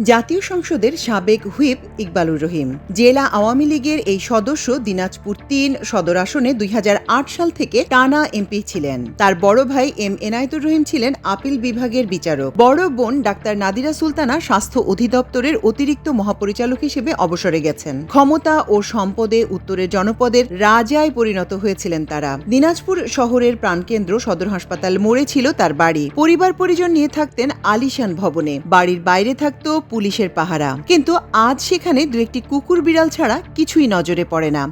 জাতীয় সংসদের সাবেক হুইপ ইকবালুর রহিম। জেলা আওয়ামী লীগের এই সদস্য দিনাজপুর তিন সদর আসনে দুই হাজার আট সাল থেকে টানা এমপি ছিলেন। তার বড় ভাই এম এনায়েতুর রহিম ছিলেন আপিল বিভাগের বিচারক। বড় বোন ডাক্তার নাদিরা সুলতানা স্বাস্থ্য অধিদপ্তরের অতিরিক্ত মহাপরিচালক হিসেবে অবসরে গেছেন। ক্ষমতা ও সম্পদে উত্তরের জনপদের রাজায় পরিণত হয়েছিলেন তারা। দিনাজপুর শহরের প্রাণকেন্দ্র সদর হাসপাতাল মোড়ে ছিল তার বাড়ি। পরিবার পরিজন নিয়ে থাকতেন আলিশান ভবনে। বাড়ির বাইরে থাকতো পুলিশের পাহারা। কিন্তু আজ সেখানে দু একটি কুকুর বিড়াল ছাড়া কিছুই নজরে পড়ে না।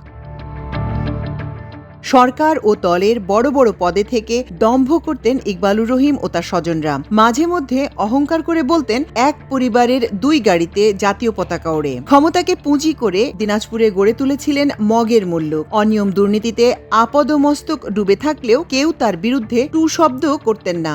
সরকার ও দলের বড় বড় পদে থেকে দম্ভ করতেন ইকবালুর রহিম ও তার স্বজনরা। মাঝে মধ্যে অহংকার করে বলতেন, এক পরিবারের দুই গাড়িতে জাতীয় পতাকা ওড়ে। ক্ষমতাকে পুঁজি করে দিনাজপুরে গড়ে তুলেছিলেন মগের মূল্য। অনিয়ম দুর্নীতিতে আপদমস্তক ডুবে থাকলেও কেউ তার বিরুদ্ধে টু শব্দ করতেন না।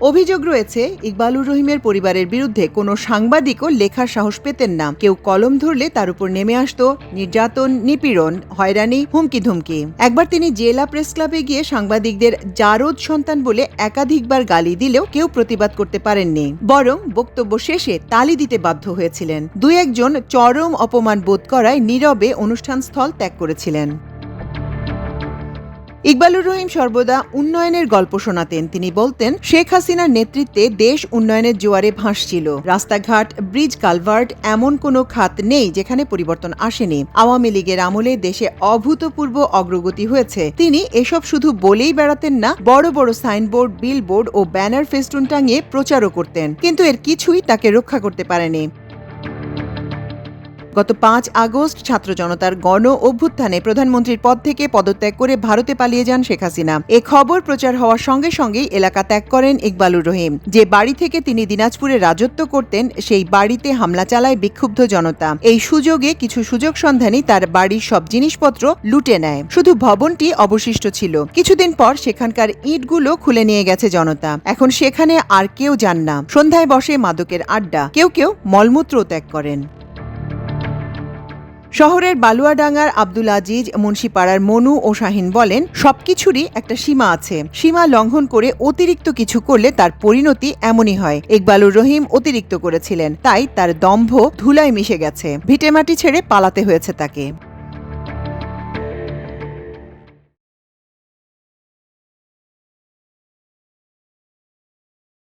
অভিযোগ রয়েছে, ইকবালুর রহিমের পরিবারের বিরুদ্ধে কোনো সাংবাদিকও লেখার সাহস পেতেন না। কেউ কলম ধরলে তার উপর নেমে আসত, নির্যাতন, নিপীড়ন, হয়রানি হুমকি ধুমকি একবার তিনি জেলা প্রেস ক্লাবে গিয়ে সাংবাদিকদের জারদ সন্তান বলে একাধিকবার গালি দিলেও কেউ প্রতিবাদ করতে পারেননি। বরং বক্তব্য শেষে তালি দিতে বাধ্য হয়েছিলেন। দুই একজন চরম অপমান বোধ করায় নীরবে অনুষ্ঠান স্থল ত্যাগ করেছিলেন। ইকবালুর রহিম সর্বদা উন্নয়নের গল্প শোনাতেন। তিনি বলতেন, শেখ হাসিনার নেতৃত্বে দেশ উন্নয়নের জোয়ারে ভাসছিল। রাস্তাঘাট, ব্রিজ কালভার্ট এমন কোনো খাত নেই যেখানে পরিবর্তন আসেনি। আওয়ামী লীগের আমলে দেশে অভূতপূর্ব অগ্রগতি হয়েছে। তিনি এসব শুধু বলেই বেড়াতেন না, বড় বড় সাইনবোর্ড, বিলবোর্ড ও ব্যানার ফেস্টুন টাঙিয়ে প্রচারও করতেন। কিন্তু এর কিছুই তাকে রক্ষা করতে পারেনি। গত পাঁচ আগস্ট ছাত্র জনতার গণ অভ্যুত্থানে প্রধানমন্ত্রীর পদ থেকে পদত্যাগ করে ভারতে পালিয়ে যান শেখ হাসিনা। এ খবর প্রচার হওয়ার সঙ্গে সঙ্গেই এলাকা ত্যাগ করেন ইকবালুর রহিম। যে বাড়ি থেকে তিনি দিনাজপুরে রাজত্ব করতেন, সেই বাড়িতে হামলা চালায় বিক্ষুব্ধ জনতা। এই সুযোগে কিছু সুযোগ সন্ধানী তার বাড়ির সব জিনিসপত্র লুটে নেয়। শুধু ভবনটি অবশিষ্ট ছিল। কিছুদিন পর সেখানকার ইটগুলো খুলে নিয়ে গেছে জনতা। এখন সেখানে আর কেউ যান না। সন্ধ্যায় বসে মাদকের আড্ডা। কেউ কেউ মলমূত্র ত্যাগ করেন। শহরের বালুয়াডাঙ্গার আব্দুল আজিজ, মুন্সিপাড়ার মনু ও শাহিন বলেন, সবকিছুরই একটা সীমা আছে। সীমা লঙ্ঘন করে অতিরিক্ত কিছু করলে তার পরিণতি এমনই হয়। ইকবালুর রহিম অতিরিক্ত করেছিলেন। তাই তার দম্ভ ধুলায় মিশে গেছে। ভিটেমাটি ছেড়ে পালাতে হয়েছে তাকে।